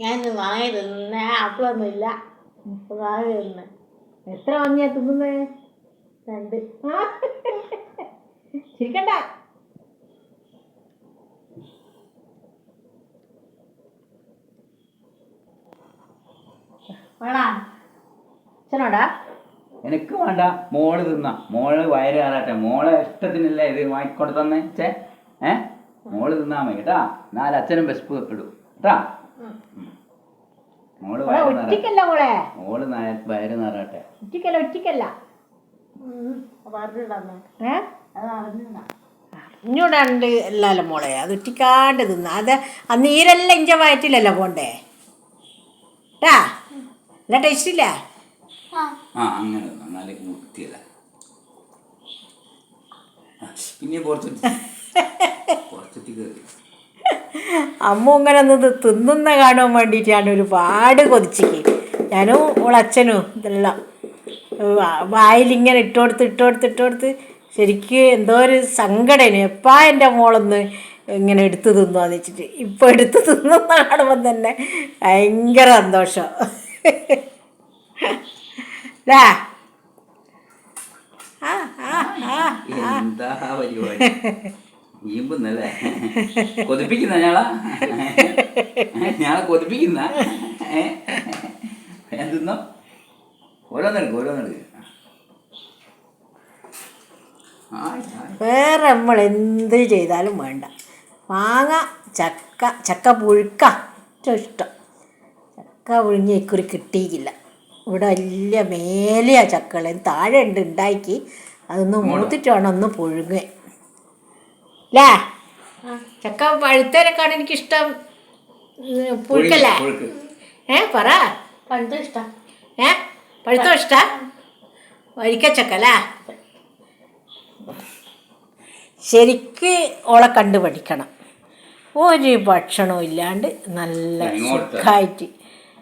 ഞാൻ വാങ്ങി തിന്ന അപ്പോഴൊന്നുമില്ല വാങ്ങി എത്ര വാങ്ങിയാ തിന്നുന്നേ? രണ്ട്. ചിരിക്കണ്ട. വേണോ? അച്ഛനോടാ? എനിക്ക് വേണ്ട. മോൾ തിന്ന. മോൾ വയറ് കയറട്ടെ മോളെ ഇഷ്ടത്തിനല്ലേ ഇത് വാങ്ങിക്കൊണ്ട് തന്നെ ചേ ഏ? മോൾ തിന്നാ മതി. കേട്ടാ? നാല് അച്ഛനും വിശപ്പ് ഇടും കേട്ടാ. മോൾ ഒറ്റയ്ക്കല്ല മോളെ. മോൾ നയ- വയറ് നിറയട്ടെ. ഒറ്റയ്ക്കല്ല ഒറ്റയ്ക്കല്ല. പറഞ്ഞിടന്ന് ഏ? അത് അറിഞ്ഞിട. ഇഞ്ഞൂടാണ്ട് അല്ലല്ലോ മോളെ. അത് ഒറ്റിക്കാണ്ട് തിന്ന. അത് ആ നീരെല്ലാം ഇഞ്ച വയറ്റില്ലല്ലോ പോണ്ടേ? ട്ടാ. നല്ല ടേസ്റ്റ് ഇല്ല? പിന്നെ കുറച്ച് കുറച്ചിട്ട് കയറി അമ്മ ഇങ്ങനെ നിന്ന് തിന്നുന്ന കാണാൻ വേണ്ടിയിട്ടാണ് ഒരുപാട് കൊതിച്ചിക്ക് ഞാനും ഓളച്ഛനും ഇതെല്ലാം. വായിലിങ്ങനെ ഇട്ടുകൊടുത്ത് ഇട്ടുകൊടുത്ത് ഇട്ടുകൊടുത്ത് ശരിക്ക് എന്തോ ഒരു സങ്കടമാണ് എപ്പാ എന്റെ മോളൊന്ന് ഇങ്ങനെ എടുത്തു തിന്നു എന്ന് വെച്ചിട്ട്. ഇപ്പോൾ എടുത്തു തിന്നുന്ന കാണുമ്പോൾ തന്നെ ഭയങ്കര സന്തോഷം. ആ ആ ആ ആ. വീമ്പുന്നല്ലേ കൊതിപ്പിക്കുന്ന ഞാളാ ഞാളെ കൊതിപ്പിക്കുന്ന? എന്തെന്നോ? ഓരോന്നെടുക്കും ഓരോന്നെടുക്കും. വേറെ നമ്മൾ എന്ത് ചെയ്താലും വേണ്ട. മാങ്ങ ചക്ക ചക്ക പുഴുക്ക ഏറ്റവും ഇഷ്ടം. ചക്ക പുഴുങ്ങി ഇക്കുറി കിട്ടിയില്ല ഇവിടെ വലിയ മേലെയാണ് ചക്കള. താഴെ ഉണ്ട് ഉണ്ടാക്കി. അതൊന്ന് മൂത്തിട്ട് വേണം ഒന്ന് പുഴുങ്ങ അല്ലേ ചക്ക പഴുത്തേനേക്കാണ് എനിക്കിഷ്ടം പുഴുക്കല്ലേ? പുഴുക്ക് ഏ പറ. പഴുത്തോ ഇഷ്ടം. ഏ പഴുത്തോ ഇഷ്ടാ? വരിക്കച്ചക്കല്ലേ ശരിക്ക് ഓളെ കണ്ടു പഠിക്കണം. ഒരു ഭക്ഷണവും ഇല്ലാണ്ട് നല്ല. സുഖമായിട്ട്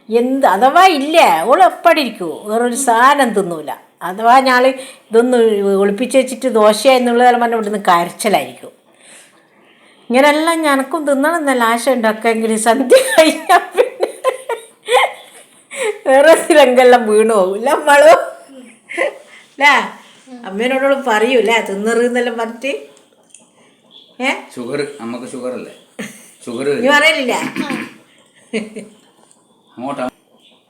എന്ത് അഥവാ ഇല്ല ഓൾ എപ്പടി ഇരിക്കുമോ വേറൊരു സാധനം തിന്നൂല. അഥവാ ഞാൾ ഇതൊന്ന് ഒളിപ്പിച്ച് വെച്ചിട്ട് ദോശ എന്നുള്ളത് പറഞ്ഞാൽ ഇവിടുന്ന് കരച്ചിലായിരിക്കും. ഇങ്ങനെല്ലാം ഞനക്കും തിന്നണം എന്നല്ല. ആശ ഉണ്ടാക്കെങ്കിലും സന്ധ്യ കഴിഞ്ഞാൽ പിന്നെ വേറെ രംഗെല്ലാം വീണു പോകില്ല നമ്മളോ അല്ലേ അമ്മേനോടോളം പറയൂല്ലേ തിന്നറിന്നെല്ലാം പറഞ്ഞിട്ട്. ഏ? ഷുഗർ നമുക്ക് ഷുഗർ അല്ലേ ഷുഗർ നീ പറയലില്ല. അങ്ങോട്ടാ.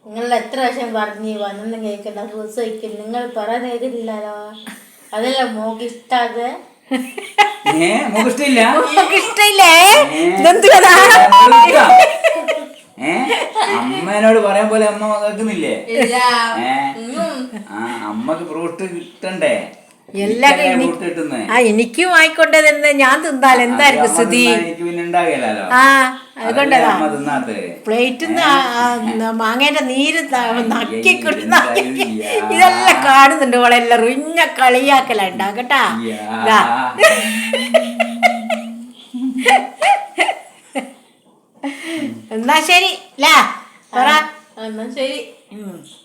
നിങ്ങൾ എത്ര പ്രാവശ്യം പറഞ്ഞു വന്നെന്ന് കേൾക്കണ്ട ദിവസം നിങ്ങൾ നിങ്ങൾ പറയുന്നില്ലല്ലോ അതല്ല മോക്ക് ഇഷ്ടാതെ ഇഷ്ടമില്ല? ഇതെന്ത് കഥ അമ്മേനോട് പറയാൻ പോലെ അമ്മ കേൾക്കുന്നില്ലേ? ആ അമ്മയ്ക്ക് ഫ്രൂട്ട് കിട്ടണ്ടേ? എല്ലാം കിട്ടുന്നേ? ആ എനിക്കും ആയിക്കോട്ടെ ഞാൻ തിന്നാൽ എന്തായിരിക്കും സ്ഥിതി? എനിക്ക് പിന്നെ ഉണ്ടാകില്ലല്ലോ ആ. അതുകൊണ്ടതാ പ്ലേറ്റിൽ നിന്ന് മാങ്ങേന്റെ നീര് നക്കി കിട്ടുന്ന? ഇതെല്ലാം കാണുന്നുണ്ട് ഓളെല്ലാം റിഞ്ഞ കളിയാക്കലുണ്ടാകട്ടാ യാ. എന്നാ ശരി ലാ പറ. എന്നാ ശരി. ഉം.